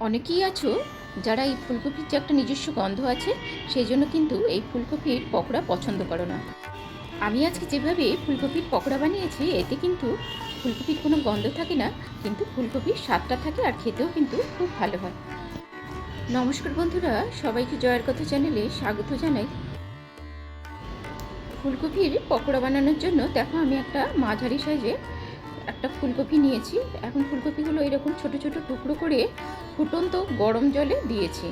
অনেকেই আছো যারা এই ফুলকপির যে একটা নিজস্ব গন্ধ আছে, সেই জন্য কিন্তু এই ফুলকপির পকোড়া পছন্দ করো না। আমি আজকে যেভাবে ফুলকপির পকোড়া বানিয়েছি, এতে কিন্তু ফুলকপির কোনো গন্ধ থাকে না, কিন্তু ফুলকপির স্বাদটা থাকে আর খেতেও কিন্তু খুব ভালো হয়। নমস্কার বন্ধুরা, সবাইকে জয়ের কথা চ্যানেলে স্বাগত জানাই। ফুলকপির পকোড়া বানানোর জন্য দেখো আমি একটা মাঝারি সাইজে একটা ফুলকপি নিয়েছি। এখন ফুলকপিগুলো এরকম ছোট ছোট টুকরো করে ফুটন্ত গরম জলে দিয়েছি।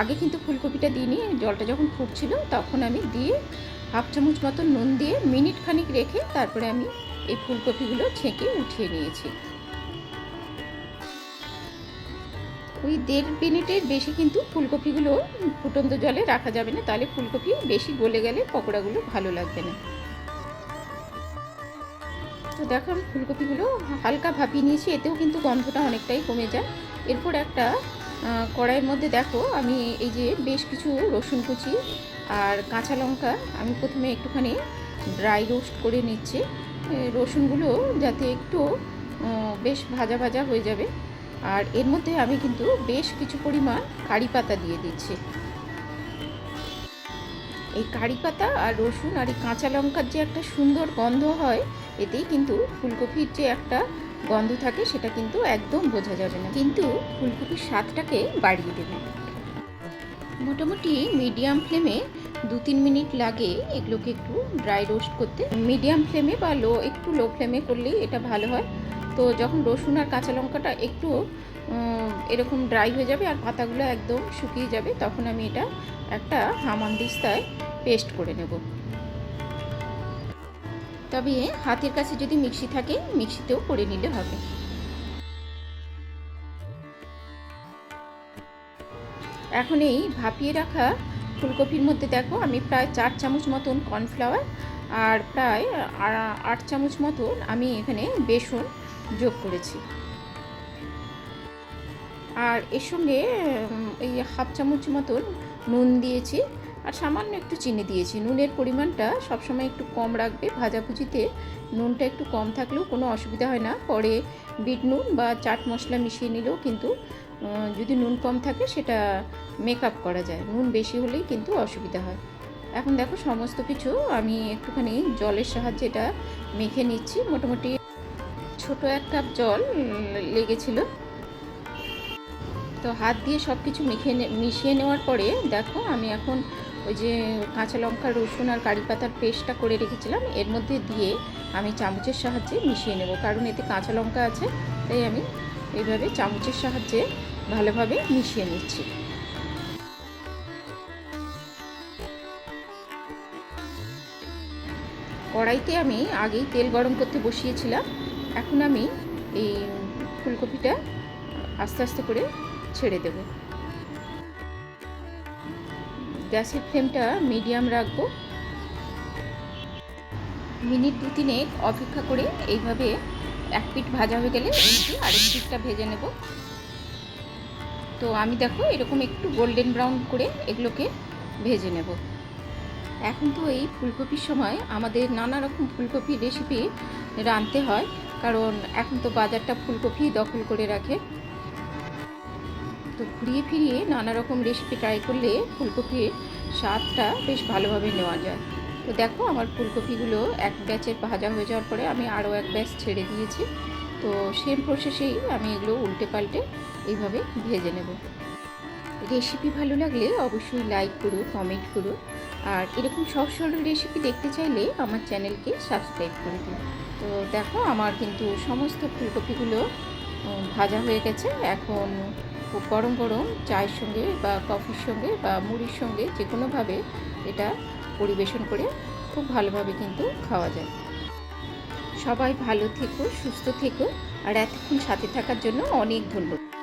আগে কিন্তু ফুলকপিটা দিইনি, জলটা যখন ফুটছিল তখন আমি দিয়ে হাফ চামচ মতো নুন দিয়ে মিনিট খানিক রেখে তারপরে আমি এই ফুলকপিগুলো ছেঁকে উঠিয়ে নিয়েছি। ওই দেড় মিনিটের বেশি কিন্তু ফুলকপিগুলো ফুটন্ত জলে রাখা যাবে না, তাহলে ফুলকপি বেশি গলে গেলে পকোড়াগুলো ভালো লাগবে না। দেখো, আমি ফুলকপিগুলো হালকা ভাপিয়ে নিয়েছি, এতেও কিন্তু গন্ধটা অনেকটাই কমে যায়। এরপর একটা কড়াইয়ের মধ্যে দেখো, আমি এই যে বেশ কিছু রসুন কুচি আর কাঁচা লঙ্কা, আমি প্রথমে একটুখানি ড্রাই রোস্ট করে নিচ্ছি। রসুনগুলো যাতে একটু বেশ ভাজা ভাজা হয়ে যাবে। আর এর মধ্যে আমি কিন্তু বেশ কিছু পরিমাণ কারি পাতা দিয়ে দিচ্ছি। এই কারি পাতা আর রসুন আর এই কাঁচা লঙ্কার যে একটা সুন্দর গন্ধ হয় এতেই কিন্তু ফুলকপির যে একটা গন্ধ থাকে, সেটা কিন্তু একদম বোঝা যাবে না। কিন্তু ফুলকপির স্বাদটাকে বাড়িয়ে দেবে। মোটামুটি মিডিয়াম ফ্লেমে দু তিন মিনিট লাগে এগুলোকে একটু ড্রাই রোস্ট করতে। মিডিয়াম ফ্লেমে বা লো একটু লো ফ্লেমে করলেই এটা ভালো হয়। তো যখন রসুন আর কাঁচা লঙ্কাটা একটু এরকম ড্রাই হয়ে যাবে আর পাতাগুলো একদম শুকিয়ে যাবে, তখন আমি এটা একটা হামান হামানদিস্তায় পেস্ট করে নেব। তবে হাতের কাছে যদি মিক্সি থাকে, মিক্সিতেও করে নিলে হবে। এখন এই ভাপিয়ে রাখা ফুলকপির মধ্যে দেখো, আমি প্রায় চার চামচ মতন কর্নফ্লাওয়ার আর প্রায় আট চামচ মতন আমি এখানে বেসন যোগ করেছি। আর এর সঙ্গে এই হাফ চামচ মতন নুন দিয়েছি। আর সামান্য একটু চিনি দিয়েছি। নুনের পরিমাণটা সবসময় একটু কম রাখবে। ভাজাভুজিতে নুনটা একটু কম থাকলেও কোনো অসুবিধা হয় না। পরে বিট নুন বা চাট মশলা মিশিয়ে নিলেও কিন্তু যদি নুন কম থাকে সেটা মেকআপ করা যায়। নুন বেশি হলেই কিন্তু অসুবিধা হয়। এখন দেখো সমস্ত কিছু আমি একটুখানি জলের সাহায্যে এটা মেখে নিচ্ছি। মোটামুটি ছোট এক কাপ জল লেগেছিল। তো হাত দিয়ে সব কিছু মেখে মিশিয়ে নেওয়ার পরে দেখো আমি এখন ওই যে কাঁচা লঙ্কা, রসুন আর কারি পাতার পেস্টটা করে রেখেছিলাম। এর মধ্যে দিয়ে আমি চামচের সাহায্যে মিশিয়ে নেব। কারণ এতে কাঁচা লঙ্কা আছে, তাই আমি এইভাবে চামচের সাহায্যে ভালোভাবে মিশিয়ে নিচ্ছি। কড়াইতে আমি আগেই তেল গরম করতে বসিয়েছিলাম। এখন আমি এই ফুলকপিটা আস্তে আস্তে করে ছেড়ে দেব। গ্যাসের ফ্লেমটা মিডিয়াম রাখব। মিনিট দু তিনেক অপেক্ষা করে এইভাবে এক পিঠ ভাজা হয়ে গেলে আরেক পিঠটা ভেজে নেব। তো আমি দেখো এরকম একটু গোল্ডেন ব্রাউন করে এগুলোকে ভেজে নেব। এখন তো এই ফুলকপির সময় আমাদের নানা রকম ফুলকপির রেসিপি রাঁধতে হয়, কারণ এখন তো বাজারটা ফুলকপি দখল করে রাখে। তো ঘুরিয়ে ফিরিয়ে নানা রকম রেসিপি ট্রাই করলে ফুলকপির স্বাদটা বেশ ভালোভাবে নেওয়া যায়। তো দেখো আমার ফুলকপিগুলো এক ব্যাচের ভাজা হয়ে যাওয়ার পরে আমি আরও এক ব্যাচ ছেড়ে দিয়েছি। তো সেম প্রসেসেই আমি এগুলো উল্টে পাল্টে এইভাবে ভেজে নেব। রেসিপি ভালো লাগলে অবশ্যই লাইক করো কমেন্ট করো। আর এরকম সব সরল রেসিপি দেখতে চাইলে আমার চ্যানেলকে সাবস্ক্রাইব করে দিও। তো দেখো আমার কিন্তু সমস্ত ফুলকপিগুলো ভাজা হয়ে গেছে। এখন গরম গরম চায়ের সঙ্গে বা কফির সঙ্গে বা মুড়ির সঙ্গে যে কোনোভাবে এটা পরিবেশন করে খুব ভালোভাবে কিন্তু খাওয়া যায়। সবাই ভালো থেকো, সুস্থ থেকো, আর এতক্ষণ সাথে থাকার জন্য অনেক ধন্যবাদ।